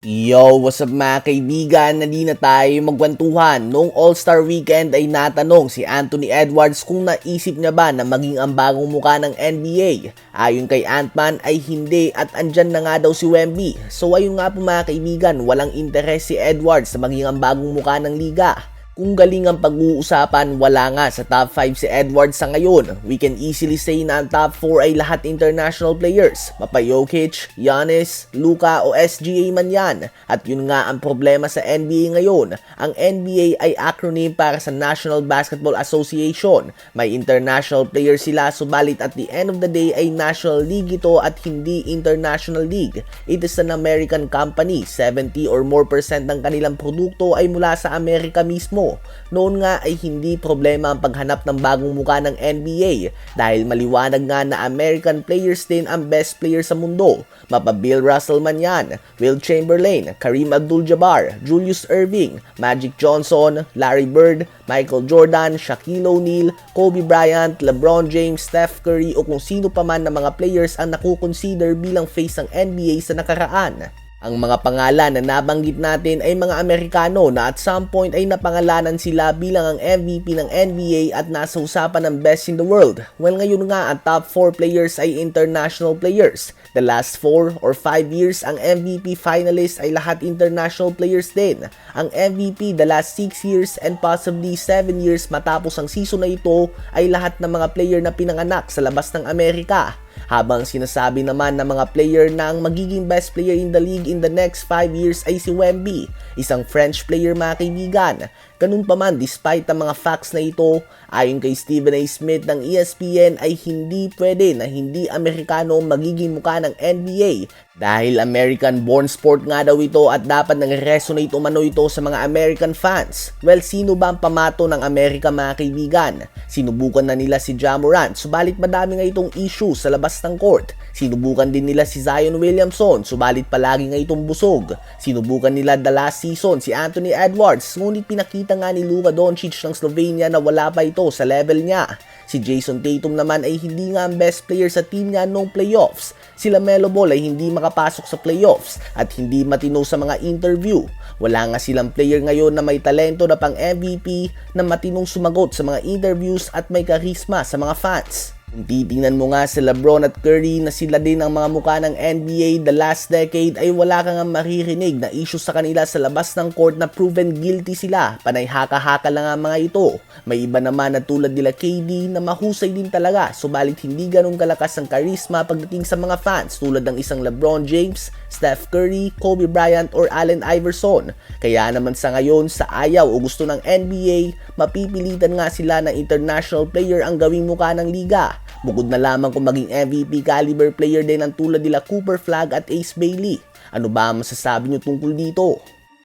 Yo, what's up mga kaibigan? Nali na tayo magkwentuhan. Noong All-Star Weekend ay natanong si Anthony Edwards kung naisip niya ba na maging ang bagong muka ng NBA. Ayon kay Antman ay hindi at andyan na nga daw si Wemby. So ayun nga po mga kaibigan, walang interes si Edwards na maging ang bagong muka ng liga. Kung galing ang pag-uusapan, wala nga sa top 5 si Edwards sa ngayon. We can easily say na ang top 4 ay lahat international players. Mapa Jokic, Giannis, Luka o SGA man yan. At yun nga ang problema sa NBA ngayon. Ang NBA ay acronym para sa National Basketball Association. May international players sila subalit at the end of the day ay National League ito at hindi International League. It is an American company. 70 or more percent ng kanilang produkto ay mula sa Amerika mismo. Noon nga ay hindi problema ang paghanap ng bagong muka ng NBA dahil maliwanag nga na American players din ang best player sa mundo. Mapa Bill Russell man yan, Will Chamberlain, Kareem Abdul-Jabbar, Julius Irving, Magic Johnson, Larry Bird, Michael Jordan, Shaquille O'Neal, Kobe Bryant, LeBron James, Steph Curry o kung sino pa man na mga players ang nakukonsider bilang face ng NBA sa nakaraan. Ang mga pangalan na nabanggit natin ay mga Amerikano na at some point ay napangalanan sila bilang ang MVP ng NBA at nasa usapan ng best in the world. Well ngayon nga ang top 4 players ay international players. The last 4 or 5 years ang MVP finalists ay lahat international players din. Ang MVP the last 6 years and possibly 7 years matapos ang season na ito ay lahat ng mga player na pinanganak sa labas ng Amerika. Habang sinasabi naman ng mga player na ang magiging best player in the league in the next 5 years ay si Wemby, isang French player mga kaibigan. Ganun pa man, despite ang mga facts na ito, ayon kay Stephen A. Smith ng ESPN ay hindi pwede na hindi Amerikano magiging muka ng NBA dahil American-born sport nga daw ito at dapat nang resonate umano ito sa mga American fans. Well, sino ba ang pamato ng Amerika mga kaibigan? Sinubukan na nila si Ja Morant, subalit madami nga itong issue sa labas ng court. Sinubukan din nila si Zion Williamson, subalit palagi nga itong busog. Sinubukan nila the last season si Anthony Edwards, ngunit pinakita nga ni Luka Doncic ng Slovenia na wala pa ito sa level niya. Si Jason Tatum naman ay hindi nga ang best player sa team niya noong playoffs. Sila Melo Ball ay hindi makapasok sa playoffs at hindi matino sa mga interview. Wala nga silang player ngayon na may talento na pang MVP na matinong sumagot sa mga interviews at may karisma sa mga fans. Kung titingnan mo nga si Lebron at Curry na sila din ang mga mukha ng NBA the last decade ay wala kang nga maririnig na issue sa kanila sa labas ng court na proven guilty sila. Panay haka-haka lang ang mga ito. May iba naman na tulad nila KD na mahusay din talaga subalit hindi ganun kalakas ang karisma pagdating sa mga fans tulad ng isang Lebron James, Steph Curry, Kobe Bryant or Allen Iverson. Kaya naman sa ngayon sa ayaw o gusto ng NBA, mapipilitan nga sila na international player ang gawing mukha ng liga. Bukod na lamang kung maging MVP caliber player din ang tulad nila Cooper Flag at Ace Bailey. Ano ba ang masasabi nyo tungkol dito?